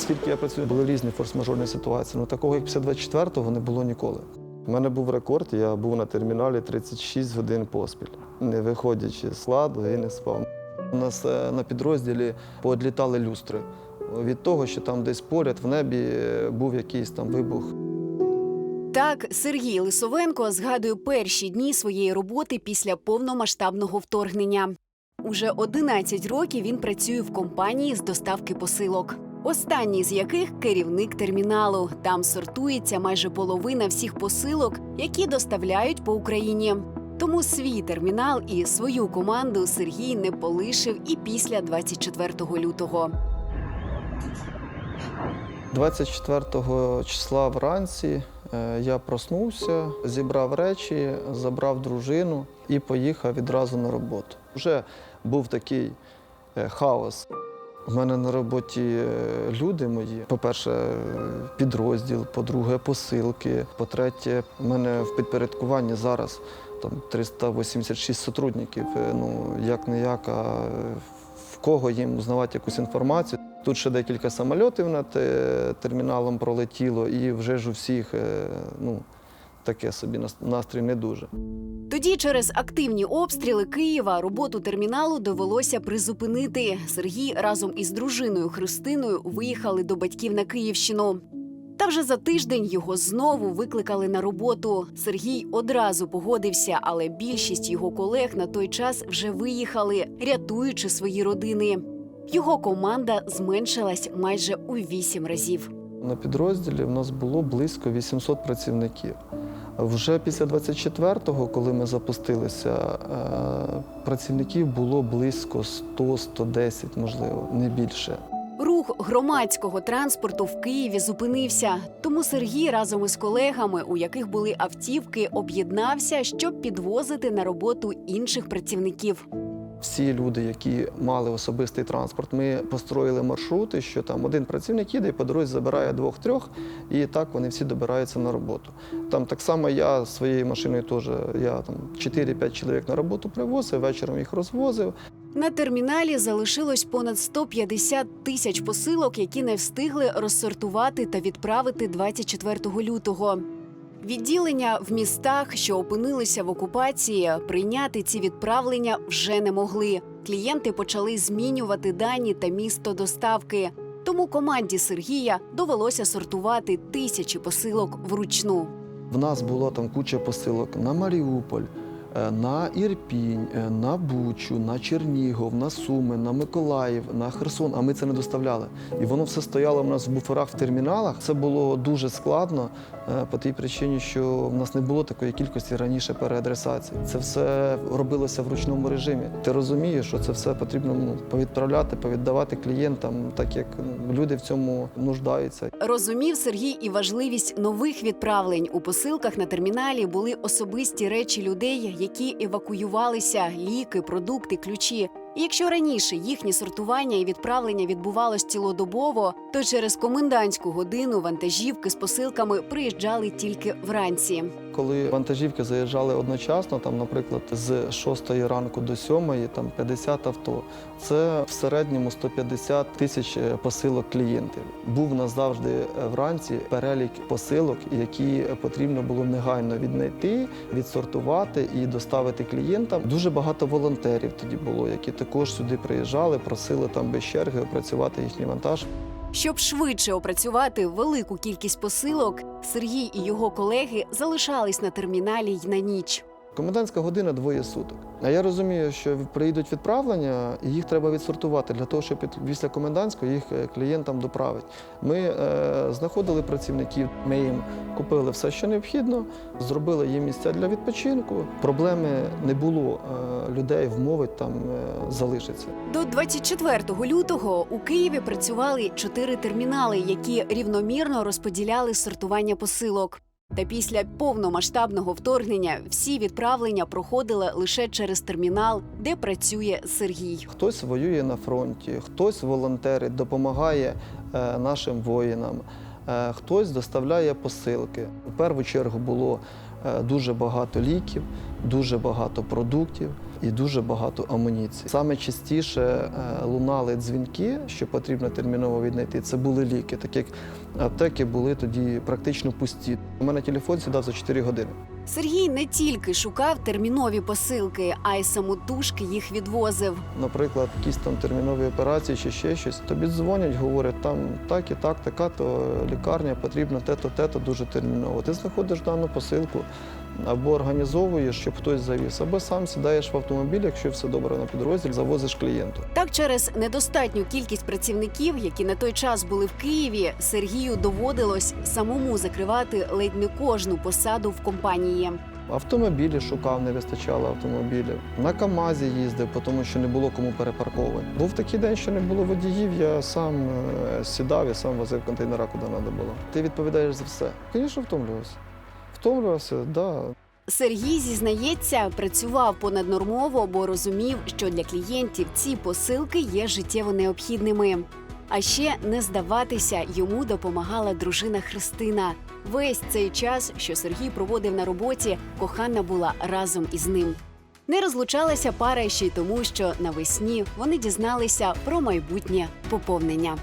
Скільки я працюю, були різні форс-мажорні ситуації. Ну такого як після 24-го не було ніколи. У мене був рекорд, я був на терміналі 36 годин поспіль, не виходячи з ладу і не спав. У нас е, на підрозділі поодлітали люстри від того, що там десь поряд в небі е, був якийсь там вибух. Так, Сергій Лисовенко згадує перші дні своєї роботи після повномасштабного вторгнення. Уже 11 років він працює в компанії з доставки посилок. Останній з яких керівник терміналу. Там сортується майже половина всіх посилок, які доставляють по Україні. Тому свій термінал і свою команду Сергій не полишив і після 24 лютого. 24 числа вранці е, я проснувся, зібрав речі, забрав дружину і поїхав відразу на роботу. Вже був такий е, хаос. У мене на роботі е, люди мої. По-перше, підрозділ, по-друге, посилки. По-третє, у мене в підпорядкуванні зараз там 386 сотрудників. Е, Ну як не як, а в кого їм узнавати якусь інформацію. Тут ще декілька самольотів над е, терміналом пролетіло, і вже ж у всіх ну, таке собі настрій не дуже. Тоді через активні обстріли Києва роботу терміналу довелося призупинити. Сергій разом із дружиною Христиною виїхали до батьків на Київщину. Та вже за тиждень його знову викликали на роботу. Сергій одразу погодився, але більшість його колег на той час вже виїхали, рятуючи свої родини. Його команда зменшилась майже у вісім разів. На підрозділі в нас було близько 800 працівників. Вже після 24-го, коли ми запустилися, е, працівників було близько 100-110, можливо, не більше. Рух громадського транспорту в Києві зупинився. Тому Сергій разом із колегами, у яких були автівки, об'єднався, щоб підвозити на роботу інших працівників. Всі люди, які мали особистий транспорт, ми построїли маршрути, що там один працівник їде і по дорозі забирає двох-трьох, і так вони всі добираються на роботу. Там так само я своєю машиною теж я там 4-5 чоловік на роботу привозив, вечором їх розвозив. На терміналі залишилось понад 150 тисяч посилок, які не встигли розсортувати та відправити 24 лютого. Відділення в містах, що опинилися в окупації, прийняти ці відправлення вже не могли. Клієнти почали змінювати дані та місто доставки. Тому команді Сергія довелося сортувати тисячі посилок вручну. В нас була там куча посилок на Маріуполь, на Ірпінь, е, на Бучу, на Чернігов, на Суми, на Миколаїв, на Херсон. А ми це не доставляли. І воно все стояло в нас в буферах в терміналах. Це було дуже складно е, по тій причині, що в нас не було такої кількості раніше переадресацій. Це все робилося в ручному режимі. Ти розумієш, що це все потрібно ну, повідправляти, повіддавати клієнтам, так як ну, люди в цьому нуждаються. Розумів Сергій і важливість нових відправлень. У посилках на терміналі були особисті речі людей, які евакуювалися, ліки, продукти, ключі. Якщо раніше їхнє сортування і відправлення відбувалось цілодобово, то через комендантську годину вантажівки з посилками приїжджали тільки вранці. Коли вантажівки заїжджали одночасно, там, наприклад, з 6 ранку до 7, там 50 авто, це в середньому 150 тисяч е, посилок клієнтів. Був у нас завжди е, вранці перелік посилок, які потрібно було негайно віднайти, відсортувати і доставити клієнтам. Дуже багато волонтерів тоді було, які також сюди приїжджали, просили там без черги опрацювати їхній вантаж. Щоб швидше опрацювати велику кількість посилок, Сергій і його колеги залишались на терміналі й на ніч. Комендантська година двоє суток. А я розумію, що приїдуть відправлення, і їх треба відсортувати для того, щоб після комендантського їх е, клієнтам доправити. Ми е, знаходили працівників, ми їм купили все, що необхідно, зробили їм місця для відпочинку. Проблеми не було е, людей вмовити там е, залишиться. До 24 лютого у Києві працювали чотири термінали, які рівномірно розподіляли сортування посилок. Та після повномасштабного вторгнення всі відправлення проходили лише через термінал, де працює Сергій. Хтось воює на фронті, хтось волонтерить, допомагає е, нашим воїнам, е, хтось доставляє посилки. У першу чергу було е, дуже багато ліків, дуже багато продуктів і дуже багато амуніції. Саме частіше е, лунали дзвінки, що потрібно терміново віднайти. Це були ліки, так як аптеки були тоді практично пусті. У мене телефон сідав за 4 години. Сергій не тільки шукав термінові посилки, а й самотужки їх відвозив. наприклад, якісь там термінові операції чи ще щось, тобі дзвонять, говорять, там так і так, така то лікарня потрібна, те-то, те-то дуже терміново. Ти знаходиш дану посилку або організовуєш, щоб хтось завіз, або сам сідаєш в автомобіль, якщо все добре на підрозділ, завозиш клієнту. Так, через недостатню кількість працівників, які на той час були в Києві, Сергію доводилось самому закривати ледь не кожну посаду в компанії. Автомобілі шукав, не вистачало автомобілів. На КАМАЗі їздив, тому що не було кому перепарковувати. Був такий день, що не було водіїв, я сам е, сідав і сам возив контейнера, куди треба було. Ти відповідаєш за все. Звісно, втомлювався. Втомлювався, так. Да. Сергій зізнається, працював понаднормово, бо розумів, що для клієнтів ці посилки є життєво необхідними. А ще не здаватися йому допомагала дружина Христина. Весь цей час, що Сергій проводив на роботі, кохана була разом із ним. Не розлучалася пара ще й тому, що навесні вони дізналися про майбутнє поповнення.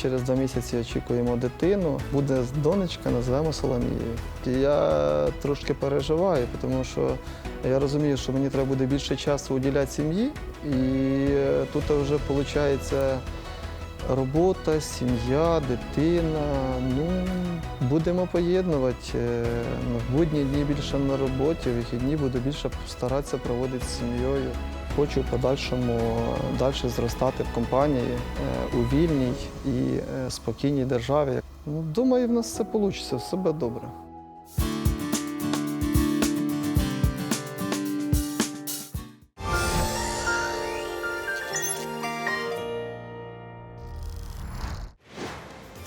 Через два місяці очікуємо дитину. Буде донечка, називаємо Соломією. Я трошки переживаю, тому що я розумію, що мені треба буде більше часу уділяти сім'ї. І е, тут вже виходить робота, сім'я, дитина. Ну, будемо поєднувати. Е, ну, В будні дні більше на роботі, вихідні буду більше старатися проводити з сім'єю. Хочу в подальшому далі зростати в компанії е, у вільній і е, спокійній державі. Ну, думаю, в нас все вийде, все буде добре.